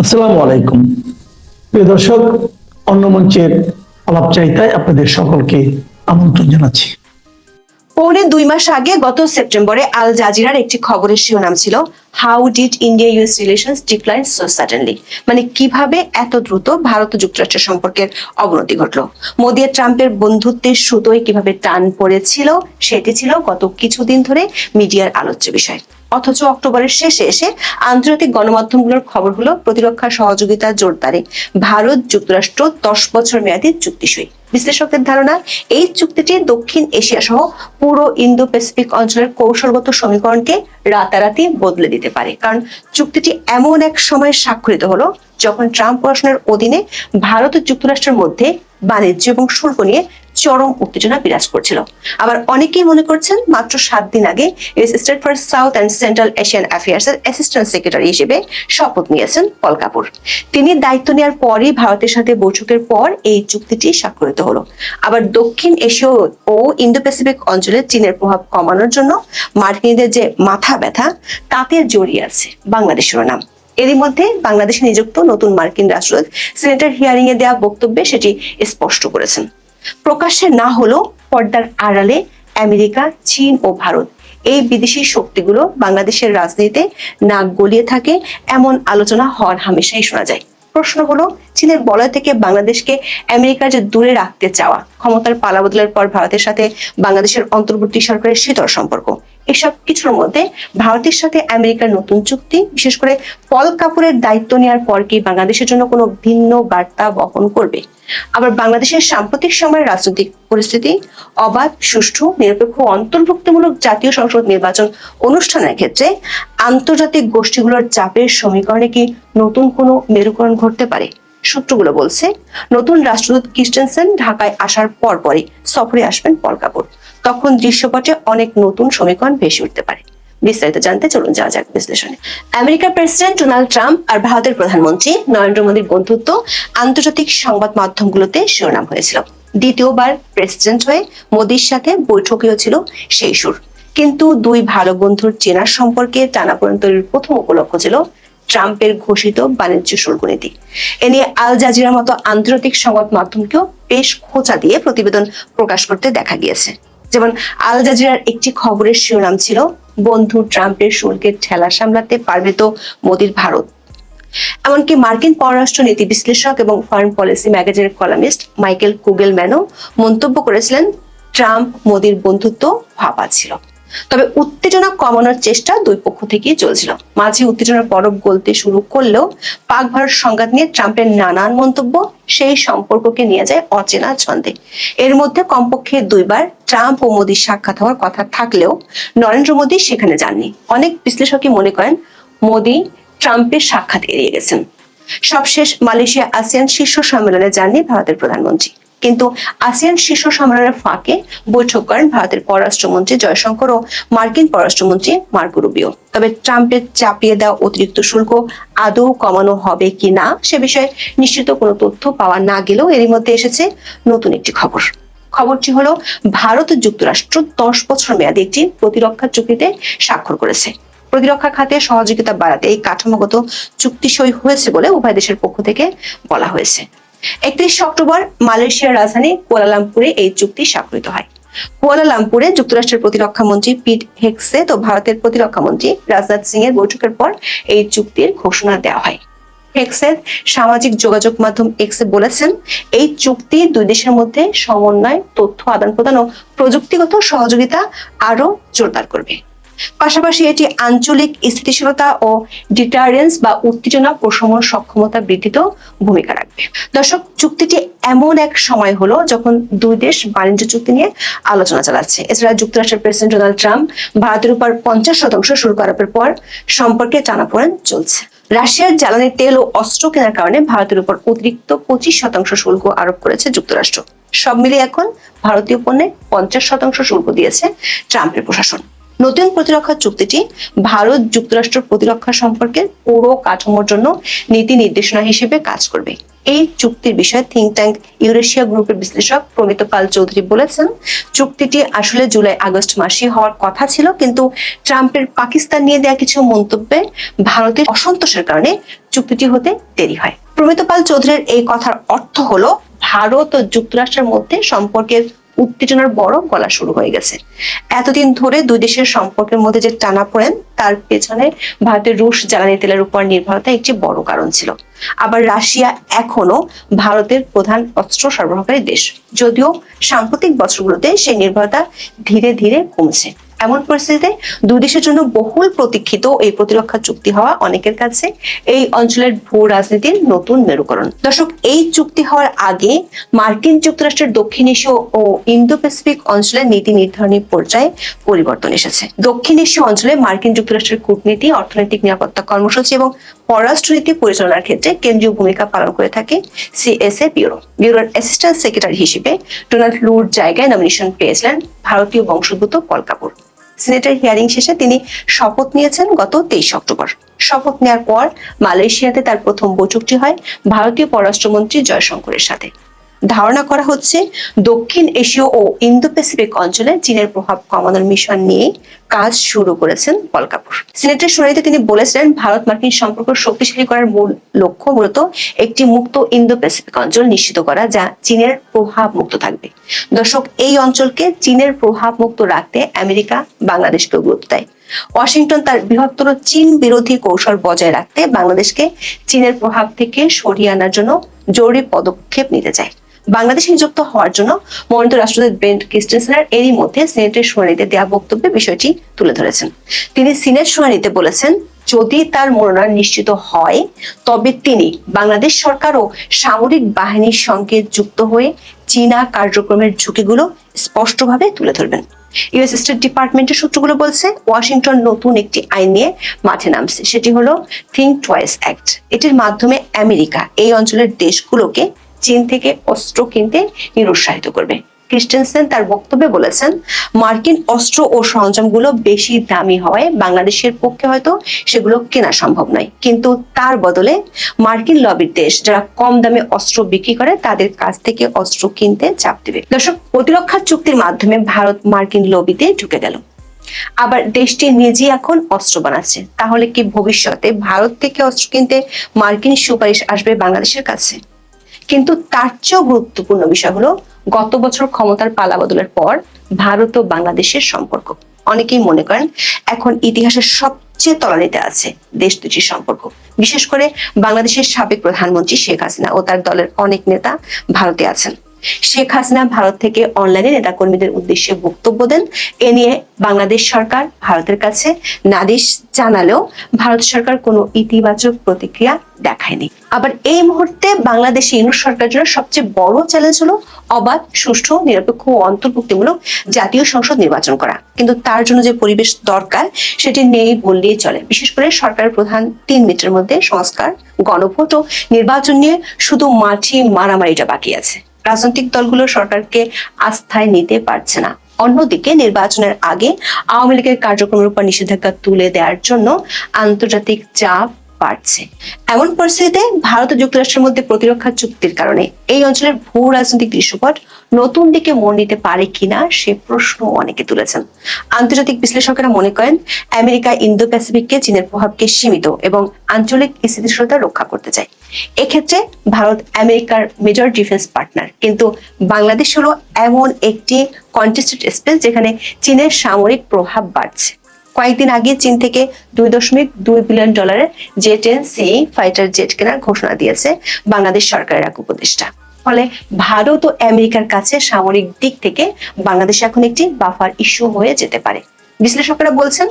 আসসালামু আলাইকুম। প্রিয় দর্শক অন্য মঞ্চের আলাপচারিতায় আপনাদের সকলকে আমন্ত্রণ জানাচ্ছি। পৌনে দুই মাস আগে গত সেপ্টেম্বরে আল জাজিরার একটি খবরের শিরোনাম ছিল how did India US relations decline so suddenly মানে কীভাবে এত দ্রুত ভারত ও যুক্তরাষ্ট্রের সম্পর্কের অবনতি ঘটলো? মোদী আর ট্রাম্পের বন্ধুত্বের সুতোয় কীভাবে টান পড়েছিল, সেটি ছিল গত কিছুদিন ধরে মিডিয়ার আলোচ্য বিষয়। অথচ অক্টোবরের শেষে এসে আন্তর্জাতিক গণমাধ্যমগুলোর খবর হলো, প্রতিরক্ষা সহযোগিতা জোরদারে, ভারত যুক্তরাষ্ট্র দশ বছর মেয়াদী চুক্তি সই বিশ্লেষকদের ধারণা, এই চুক্তিটি দক্ষিণ এশিয়া সহ পুরো ইন্দো প্যাসিফিক অঞ্চলের কৌশলগত সমীকরণকে রাতারাতি বদলে দিতে পারে। কারণ চুক্তিটি এমন এক সময় স্বাক্ষরিত হলো যখন ট্রাম্প প্রশাসনের অধীনে ভারত ও যুক্তরাষ্ট্রের মধ্যে বাণিজ্য এবং শুল্ক নিয়ে চরম উত্তেজনা বিরাজ করছিল। আবার অনেকেই মনে করছেন মাত্র সাত দিন আগে US state for south and central Asian affairs এর অ্যাসিস্ট্যান্ট সেক্রেটারি হিসেবে শপথ নিয়েছেন পল কাপুর। তিনি দায়িত্ব নেওয়ার পরই ভারতের সাথে বৈঠকের পর এই চুক্তিটি স্বাক্ষরিত হলো। আবার দক্ষিণ এশীয় ও ইন্দো প্যাসিফিক অঞ্চলে চীনের প্রভাব কমানোর জন্য মার্কিনীদের যে মাথা ব্যথা, তাতে জড়িয়ে আছে বাংলাদেশের নাম। এরই মধ্যে বাংলাদেশে নিযুক্ত নতুন মার্কিন রাষ্ট্রদূত, সিনেটের হিয়ারিং এ দেওয়া বক্তব্যে সেটি স্পষ্ট করেছেন। প্রকাশ্যে না হলেও পর্দার আড়ালে আমেরিকা, চীন ও ভারত এই বিদেশি শক্তিগুলো বাংলাদেশের রাজনীতিতে নাক গলিয়ে থাকে এমন আলোচনা হওয়ার হামেশাই শোনা যায়। প্রশ্ন হলো, চীনের বলয় থেকে বাংলাদেশকে আমেরিকার যে দূরে রাখতে চাওয়া, ক্ষমতার পালাবদলের পর ভারতের সাথে বাংলাদেশের অন্তর্বর্তী সরকারের শীতল সম্পর্ক। এসব কিছুর মধ্যে ভারতের সাথে আমেরিকার নতুন চুক্তি, বিশেষ করে পল কাপুরের দায়িত্ব নেওয়ার পর কি বাংলাদেশের জন্য কোনো ভিন্ন বার্তা বহন করবে? আবার বাংলাদেশের সাম্প্রতিক সময়ের রাজনৈতিক পরিস্থিতি, অবাধ, সুষ্ঠু, নিরপেক্ষ, অন্তর্ভুক্তিমূলক জাতীয় সংসদ নির্বাচন অনুষ্ঠানের ক্ষেত্রে আন্তর্জাতিক গোষ্ঠীগুলোর চাপের সমীকরণে কি নতুন কোনো মেরুকরণ ঘটতে পারে? সূত্রগুলো বলছে, নতুন রাষ্ট্রদূত ক্রিস্টেনসেন ঢাকায় আসার পর পরই সফরে আসবেন পল কাপুর। তখন দৃশ্যপটে অনেক নতুন সমীকরণ ভেসে উঠতে পারে। বিস্তারিত জানতে চলুন যাওয়া যাক বিশ্লেষণে। আমেরিকার প্রেসিডেন্ট ডোনাল্ড ট্রাম্প আর ভারতের প্রধানমন্ত্রী নরেন্দ্র মোদীর বন্ধুত্ব আন্তর্জাতিক সংবাদ মাধ্যমগুলোতে শিরোনাম হয়েছিল। দ্বিতীয়বার প্রেসিডেন্ট হয়ে মোদীর সাথে বৈঠকেও ছিল সেই সুর। কিন্তু দুই ভালো বন্ধুর চেনার সম্পর্কে টানাপোড়েন তৈরির প্রথম উপলক্ষ ছিল ট্রাম্পের ঘোষিত বাণিজ্য শুল্ক নীতি এ নিয়ে আল জাজিরার মতো আন্তর্জাতিক সংবাদ মাধ্যমকেও বেশ খোঁচা দিয়ে প্রতিবেদন প্রকাশ করতে দেখা গিয়েছে। যেমন আল জাজিরার একটি খবরের শিরোনাম ছিল, বন্ধু ট্রাম্পের শুল্কের ঠেলা সামলাতে পারবে তো মোদির ভারত। এমনকি মার্কিন পররাষ্ট্র নীতি বিশ্লেষক এবং ফরেন পলিসি ম্যাগাজিনের কলামিস্ট মাইকেল কুগেল কুগেলম্যানও মন্তব্য করেছিলেন ট্রাম্প মোদির বন্ধুত্ব ভাবা ছিল। তবে উত্তেজনা কমানোর চেষ্টা দুই পক্ষ থেকেই চলছিল। মাঝে উত্তেজনার পরব গলতে শুরু করলেও পাক ভারত সংঘাত নিয়ে ট্রাম্পের নানান মন্তব্য সেই সম্পর্ককে নিয়ে যায় অচেনা ছন্দে। এর মধ্যে কমপক্ষে দুইবার ট্রাম্প ও মোদীর সাক্ষাৎ হওয়ার কথা থাকলেও নরেন্দ্র মোদী সেখানে যাননি। অনেক বিশ্লেষকই মনে করেন, মোদী ট্রাম্পের সাক্ষাৎ এড়িয়ে গেছেন। সবশেষ মালয়েশিয়া আসিয়ান শীর্ষ সম্মেলনে যাননি ভারতের প্রধানমন্ত্রী। কিন্তু আসিয়ান শীর্ষ সম্মেলনের ফাঁকে বৈঠক করেন ভারতের পররাষ্ট্রমন্ত্রী জয়শঙ্কর ও মার্কিন পররাষ্ট্রমন্ত্রী মার্কো রুবিও। তবে ট্রাম্পের চাপিয়ে দেওয়া অতিরিক্ত শুল্ক আদৌ কমানো হবে কি না সে বিষয়ে নিশ্চিত কোনো তথ্য পাওয়া না গেলেও এরই মধ্যে এসেছে নতুন একটি খবর। খবরটি হলো, ভারত যুক্তরাষ্ট্র দশ বছর মেয়াদী একটি প্রতিরক্ষা চুক্তিতে স্বাক্ষর করেছে। প্রতিরক্ষা খাতে সহযোগিতা বাড়াতে এই কাঠামোগত চুক্তি সই হয়েছে বলে উভয় দেশের পক্ষ থেকে বলা হয়েছে। একত্রিশে অক্টোবর মালয়েশিয়ার রাজধানী কুয়ালালামপুরে এই চুক্তি স্বাক্ষরিত হয়। কুয়ালালামপুরে যুক্তরাষ্ট্রের প্রতিরক্ষা মন্ত্রী পিট হেক্সেত ও ভারতের প্রতিরক্ষা মন্ত্রী রাজনাথ সিং এর বৈঠকের পর এই চুক্তির ঘোষণা দেওয়া হয়। হেক্সের সামাজিক যোগাযোগ মাধ্যম এক্সে বলেছেন, এই চুক্তি দুই দেশের মধ্যে সমন্বয়, তথ্য আদান প্রদান ও প্রযুক্তিগত সহযোগিতা আরও জোরদার করবে। পাশাপাশি এটি আঞ্চলিক স্থিতিশীলতা ও ডিটারেন্স বা উত্তেজনা প্রশমন সক্ষমতা বৃদ্ধিতেও ভূমিকা রাখবে। দর্শক, চুক্তিটি এমন এক সময় হলো যখন দুই দেশ বাণিজ্য চুক্তি নিয়ে আলোচনা চালাচ্ছে। এছাড়া যুক্তরাষ্ট্রের প্রেসিডেন্ট ডোনাল্ড ট্রাম্প ভারতের উপর পঞ্চাশ শতাংশ শুল্ক আরোপের পর সম্পর্কে টানাপোড়েন চলছে। রাশিয়ার জ্বালানি তেল ও অস্ত্র কেনার কারণে ভারতের উপর অতিরিক্ত পঁচিশ শতাংশ শুল্ক আরোপ করেছে যুক্তরাষ্ট্র। সব মিলিয়ে এখন ভারতীয় পণ্যে পঞ্চাশ শতাংশ শুল্ক দিয়েছে ট্রাম্পের প্রশাসন। নতুন প্রতিরক্ষা চুক্তিটি ভারত যুক্তরাষ্ট্র প্রতিরক্ষা সম্পর্কের পুরো কাঠামোর জন্য নীতি নির্দেশনা হিসেবে কাজ করবে। এই চুক্তির বিষয়ে থিঙ্ক ট্যাঙ্ক ইউরেশিয়া গ্রুপের বিশ্লেষক প্রমিত পাল চৌধুরী বলেছেন, চুক্তিটি আসলে জুলাই আগস্ট মাসে হওয়ার কথা ছিল, কিন্তু ট্রাম্পের পাকিস্তান নিয়ে দেওয়া কিছু মন্তব্যে ভারতের অসন্তোষের কারণে চুক্তিটি হতে দেরি হয়। প্রমিত পাল চৌধুরীর এই কথার অর্থ হলো, ভারত ও যুক্তরাষ্ট্রের মধ্যে সম্পর্কের উত্তেজনার বড় গলা শুরু হয়ে গেছে। এতদিন ধরে দুই দেশের সম্পর্কের মধ্যে যে টানা পড়েন, তার পেছনে ভারতের রুশ জ্বালানি তেলের উপর নির্ভরতা একটি বড় কারণ ছিল। আবার রাশিয়া এখনও ভারতের প্রধান অস্ত্র সরবরাহকারী দেশ। যদিও সাম্প্রতিক বছরগুলোতে সেই নির্ভরতা ধীরে ধীরে কমছে। এমন পরিস্থিতিতে দুই দেশের জন্য বহুল প্রতীক্ষিত এই প্রতিরক্ষা চুক্তি হওয়া অনেকের কাছে এই অঞ্চলের ভূ রাজনীতির নতুন মেরুকরণ। দর্শক, এই চুক্তি হওয়ার আগে মার্কিন যুক্তরাষ্ট্রের দক্ষিণ এশীয় ও ইন্দো প্যাসিফিক অঞ্চলের নীতি নির্ধারণী পর্যায়ে পরিবর্তন এসেছে। দক্ষিণ এশীয় অঞ্চলে মার্কিন যুক্তরাষ্ট্রের কূটনীতি, অর্থনৈতিক নিরাপত্তা কর্মসূচি এবং পররাষ্ট্রনীতি পরিচালনার ক্ষেত্রে কেন্দ্রীয় ভূমিকা পালন করে থাকে সিএসএ ব্যুরো। ব্যুরোর অ্যাসিস্ট্যান্ট সেক্রেটারি হিসেবে ডোনাল্ড লুর জায়গায় নমিনেশন পেয়েছিলেন ভারতীয় বংশোদ্ভূত পল কাপুর। সিনেটের হিয়ারিং শেষে তিনি শপথ নিয়েছেন গত তেইশ অক্টোবর। শপথ নেওয়ার পর মালয়েশিয়াতে তার প্রথম বৈঠকটি হয় ভারতীয় পররাষ্ট্রমন্ত্রী জয়শঙ্করের সাথে। ধারণা করা হচ্ছে দক্ষিণ এশীয় ও ইন্দো প্যাসিফিক অঞ্চলে চীনের প্রভাব কমানোর মিশন নিয়ে কাজ শুরু করেছেন পল কাপুর। সিনেটের শুনানিতে তিনি বলেছিলেন, ভারত মার্কিন সম্পর্ক শক্তিশালী করার মূল লক্ষ্য মূলত একটি মুক্ত ইন্দো প্যাসিফিক অঞ্চল নিশ্চিত করা, যা চীনের প্রভাব মুক্ত থাকবে। দর্শক, এই অঞ্চলকে চীনের প্রভাব মুক্ত রাখতে আমেরিকা, বাংলাদেশকেও গুরুত্ব দেয়। ওয়াশিংটন তার বৃহত্তর চীন বিরোধী কৌশল বজায় রাখতে বাংলাদেশকে চীনের প্রভাব থেকে সরিয়ে আনার জন্য জরুরি পদক্ষেপ নিতে চায়। বাংলাদেশ নিযুক্ত হওয়ার জন্য মনোনীত রাষ্ট্রদূত বেন্ট ক্রিস্টেনসেনার এরই মধ্যে সিনেটের শুনানিতে দেওয়া বক্তব্যে বিষয়টি তুলে ধরেছেন। তিনি সিনেট শুনানিতে বলেছেন, যদি তার মনোনয়ন নিশ্চিত হয়, তবে তিনি বাংলাদেশ সরকার ও সামরিক বাহিনীর সঙ্গে যুক্ত হয়ে চীনা কার্যক্রমের ঝুঁকিগুলো স্পষ্টভাবে তুলে ধরবেন। ইউএস স্টেট ডিপার্টমেন্টের সূত্রগুলো বলছে, ওয়াশিংটন নতুন একটি আইন নিয়ে মাঠে নামছে। সেটি হলো থিঙ্ক টয়েস অ্যাক্ট এটির মাধ্যমে আমেরিকা এই অঞ্চলের দেশগুলোকে চীন থেকে অস্ত্র কিনতে নিরুৎসাহিত করবে। ক্রিস্টেনসেন তার বক্তব্যে বলেছেন, মার্কিন অস্ত্র ও সরঞ্জামগুলো বেশি দামি হওয়ায় বাংলাদেশের পক্ষে হয়তো সেগুলো কেনা সম্ভব নয়। কিন্তু তার বদলে মার্কিন লবির দেশ যারা কম দামে অস্ত্র বিক্রি করে, তাদের কাছ থেকে অস্ত্র কিনতে চাপ দেবে। দর্শক, প্রতিরক্ষা চুক্তির মাধ্যমে ভারত মার্কিন লবিতে ঢুকে গেল। আবার দেশটি নিজে এখন অস্ত্র বানাচ্ছে। তাহলে কি ভবিষ্যতে ভারত থেকে অস্ত্র কিনতে মার্কিন সুপারিশ আসবে বাংলাদেশের কাছে? কিন্তু তার চেয়েও গুরুত্বপূর্ণ বিষয় হলো গত বছর ক্ষমতার পালা বদলের পর ভারত ও বাংলাদেশের সম্পর্ক। অনেকেই মনে করেন এখন ইতিহাসের সবচেয়ে তলানিতে আছে দেশ দুটির সম্পর্ক। বিশেষ করে বাংলাদেশের সাবেক প্রধানমন্ত্রী শেখ হাসিনা ও তার দলের অনেক নেতা ভারতে আছেন। শেখ হাসিনা ভারত থেকে অনলাইনে নেতাকর্মীদের উদ্দেশ্যে বক্তব্য দেন। এ নিয়ে বাংলাদেশ সরকার ভারতের কাছে নালিশ জানালেও ভারত সরকার কোনো ইতিবাচক প্রতিক্রিয়া দেখায়নি। আবার এই মুহূর্তে বাংলাদেশে ইউনুস সরকারের জন্য সবচেয়ে বড় চ্যালেঞ্জ হলো অবাধ, সুষ্ঠু, নিরপেক্ষ ও অন্তর্ভুক্তিমূলক জাতীয় সংসদ নির্বাচন করা। কিন্তু তার জন্য যে পরিবেশ দরকার, সেটি নেই বললেই চলে। বিশেষ করে সরকারের প্রধান তিন মিনিটের মধ্যে সংস্কার, গণভোট ও নির্বাচন নিয়ে শুধু মাঠে মারামারিটা বাকি আছে। রাজনৈতিক দলগুলো সরকারকে আস্থায় নিতে পারছে না। অন্যদিকে নির্বাচনের আগে আওয়ামী লীগের কার্যক্রমের উপর নিষেধাজ্ঞা তুলে দেওয়ার জন্য আন্তর্জাতিক চাপ বাড়ছে। এমন পরিস্থিতিতে ভারত ও যুক্তরাষ্ট্রের মধ্যে প্রতিরক্ষা চুক্তির কারণে এই অঞ্চলের ভূ রাজনৈতিক দৃশ্যপট নতুন দিকে মন নিতে পারে কিনা সে প্রশ্ন অনেকে তুলেছেন। আন্তর্জাতিক বিশ্লেষকেরা মনে করেন, আমেরিকা ইন্দো প্যাসিফিককে চীনের প্রভাবকে সীমিত এবং আঞ্চলিক স্থিতিশীলতা রক্ষা করতে চায়। এক্ষেত্রে ভারত আমেরিকার মেজর ডিফেন্স পার্টনার কিন্তু বাংলাদেশ হলো এমন একটি কন্টেস্টেড স্পেস যেখানে চীনের সামরিক প্রভাব বাড়ছে। কয়েকদিন আগে চীন থেকে দুই দশমিক দুই বিলিয়ন ডলারের J ten C fighter jet কেনার ঘোষণা দিয়েছে বাংলাদেশ সরকারের এক উপদেষ্টা। ফলে ভারত ও আমেরিকার কাছে সামরিক দিক থেকে বাংলাদেশ এখন একটি বাফার ইস্যু হয়ে যেতে পারে। বিশ্লেষকরা বলছেন,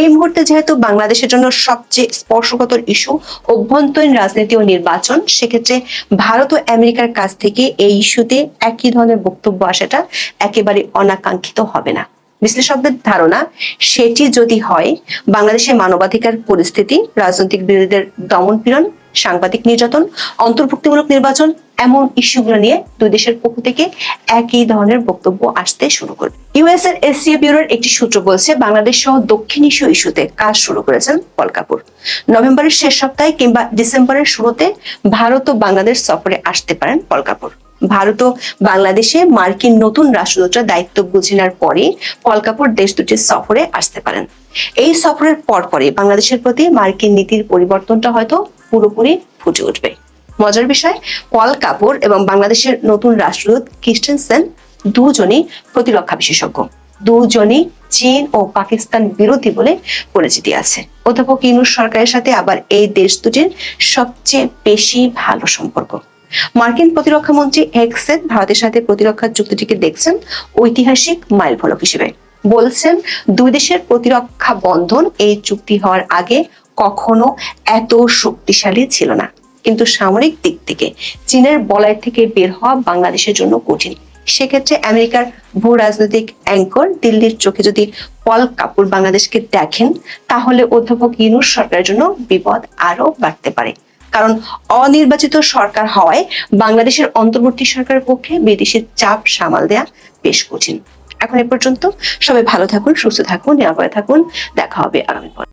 এই মুহূর্তে যেহেতু বাংলাদেশের জন্য সবচেয়ে স্পর্শকাতর ইস্যু অভ্যন্তরীণ রাজনীতি ও নির্বাচন, সেক্ষেত্রে ভারত ও আমেরিকার কাছ থেকে এই ইস্যুতে একই ধরনের বক্তব্য আসাটা একেবারে অনাকাঙ্ক্ষিত হবে না। বিশ্লেষকদের ধারণা, সেটি যদি হয়, বাংলাদেশের মানবাধিকার পরিস্থিতি, রাজনৈতিক বিরোধীদের দমন পীড়ন, সাংবাদিক নির্যাতন, অন্তর্ভুক্তিমূলক নির্বাচন এমন ইস্যুগুলো নিয়ে দুই দেশের পক্ষ থেকে একই ধরনের বক্তব্য আসতে শুরু করবে ইউএস এর এসিও ব্যুরোর একটি সূত্র বলছে, বাংলাদেশ সহ দক্ষিণ এশীয় ইস্যুতে কাজ শুরু করেছেন পল কাপুর। নভেম্বরের শেষ সপ্তাহে কিংবা ডিসেম্বরের শুরুতে ভারত ও বাংলাদেশ সফরে আসতে পারেন পল কাপুর। ভারত ও বাংলাদেশে মার্কিন নতুন রাষ্ট্রদূতরা দায়িত্ব বুঝে নেওয়ার পরে পল কাপুর দেশ দুটির সফরে আসতে পারেন। এই সফরের পরপরই বাংলাদেশের প্রতি মার্কিন নীতির পরিবর্তনটা হয়তো পুরোপুরি ফুটে উঠবে। মজার বিষয়, পল কাপুর এবং বাংলাদেশের নতুন রাষ্ট্রদূত ক্রিস্টেনসেন দুজনই প্রতিরক্ষা বিশেষজ্ঞ। দুজনই চীন ও পাকিস্তান বিরোধী বলে পরিচিতি আছে। অধ্যাপক ইনুস সরকারের সাথে আবার এই দেশ দুটির সবচেয়ে বেশি ভালো সম্পর্ক। মার্কিন প্রতিরক্ষা মন্ত্রী হেক্সেন ভারতের সাথে প্রতিরক্ষা চুক্তিটিকে দেখছেন ঐতিহাসিক মাইল ফলক হিসেবে। বলছেন, দুই দেশের প্রতিরক্ষা বন্ধন এই চুক্তি হওয়ার আগে কখনো এত শক্তিশালী ছিল না। কিন্তু সামরিক দিক থেকে চীনের বলয় থেকে বের হওয়া বাংলাদেশের জন্য কঠিন। সেক্ষেত্রে আমেরিকার ভূ রাজনৈতিক অ্যাঙ্কর দিল্লির চোখে যদি পল কাপুর বাংলাদেশকে দেখেন, তাহলে অধ্যাপক ইউনুস সরকারের জন্য বিপদ আরও বাড়তে পারে। কারণ অনির্বাচিত সরকার হওয়ায় বাংলাদেশের অন্তর্বর্তী সরকারের পক্ষে বিদেশের চাপ সামাল দেয়া বেশ কঠিন। এখন এ পর্যন্ত সবাই ভালো থাকুন, সুস্থ থাকুন, নিরাপদে থাকুন। দেখা হবে আগামী পর